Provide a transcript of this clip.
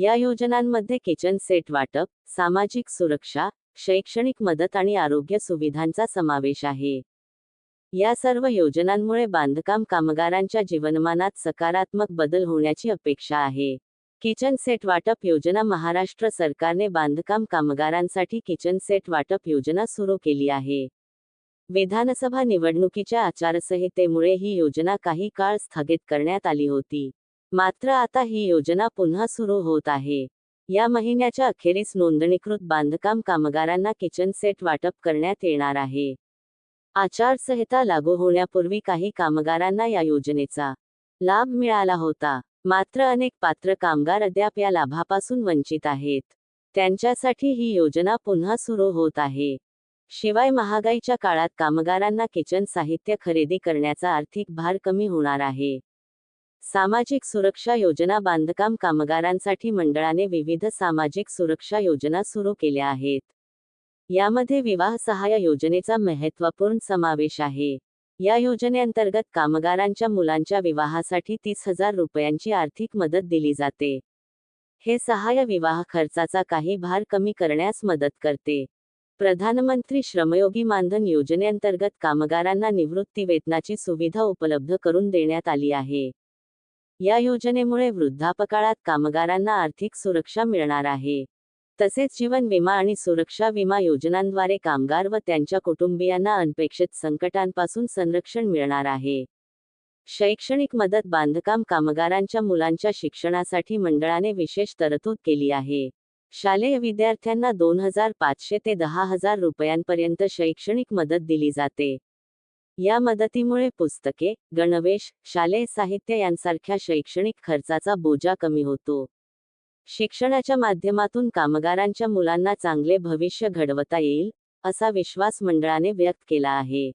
या योजनांमध्ये kitchen set वाटप सामाजिक सुरक्षा शैक्षणिक मदत आणि आरोग्य सुविधांचा समावेश आहे. या सर्व योजनांमुळे बांधकाम कामगारांच्या जीवनमानात सकारात्मक बदल होण्याची अपेक्षा आहे. किचन सेट वाटप योजना महाराष्ट्र सरकारने बांधकाम कामगारांसाठी किचन सेट वाटप योजना सुरू केली आहे. विधानसभा निवडणुकीच्या आचारसंहितेमुळे ही योजना काही काळ स्थगित करण्यात आली होती. मात्र आता ही योजना पुन्हा सुरू होत आहे. या महिन्याच्या अखेरीस नोंदणीकृत बांधकाम कामगारांना किचन सेट वाटप करण्यात येणार आहे. आचारसंहिता लागू होण्यापूर्वी काही कामगारांना या योजनेचा लाभ मिळाला होता. मात्र अनेक पात्र कामगार अद्याप या लाभापासून वंचित आहेत. त्यांच्यासाठी ही योजना पुन्हा सुरू होत आहे. शिवाय महागाईच्या काळात कामगारांना किचन साहित्य खरेदी करण्याचा आर्थिक भार कमी होणार आहे. सामाजिक सुरक्षा योजना बांधकाम कामगारांसाठी मंडळाने विविध सामाजिक सुरक्षा योजना सुरू केल्या आहेत. यामध्ये विवाह सहाय्य योजनेचा महत्त्वपूर्ण समावेश आहे. या योजनेअंतर्गत कामगारांच्या मुलांच्या विवाहासाठी तीस हजार रुपयांची आर्थिक मदत दिली जाते. हे सहाय्य विवाह खर्चाचा काही भार कमी करण्यास मदत करते. प्रधानमंत्री श्रमयोगी मानधन योजनेअंतर्गत कामगारांना निवृत्ती वेतनाची सुविधा उपलब्ध करून देण्यात आली आहे. या योजनेमुळे वृद्धापकाळात कामगारांना आर्थिक सुरक्षा मिळणार आहे. तसेच जीवन विमा आणि सुरक्षा विमा योजनांद्वारे कामगार व त्यांच्या कुटुंबियांना अनपेक्षित संकटांपासून संरक्षण मिळणार आहे. शैक्षणिक मदत बांधकाम कामगारांच्या मुलांच्या शिक्षणासाठी मंडळाने विशेष तरतूद केली आहे. शालेय विद्यार्थ्यांना दोन हजार पाचशे ते दहा हजार रुपयांपर्यंत शैक्षणिक मदत दिली जाते. या मदतीमुळे पुस्तके गणवेश शालेय साहित्य यांसारख्या शैक्षणिक खर्चाचा बोजा कमी होतो. शिक्षणाच्या माध्यमातून कामगारांच्या मुलांना चांगले भविष्य घडवता येईल असा विश्वास मंडळाने व्यक्त केला आहे.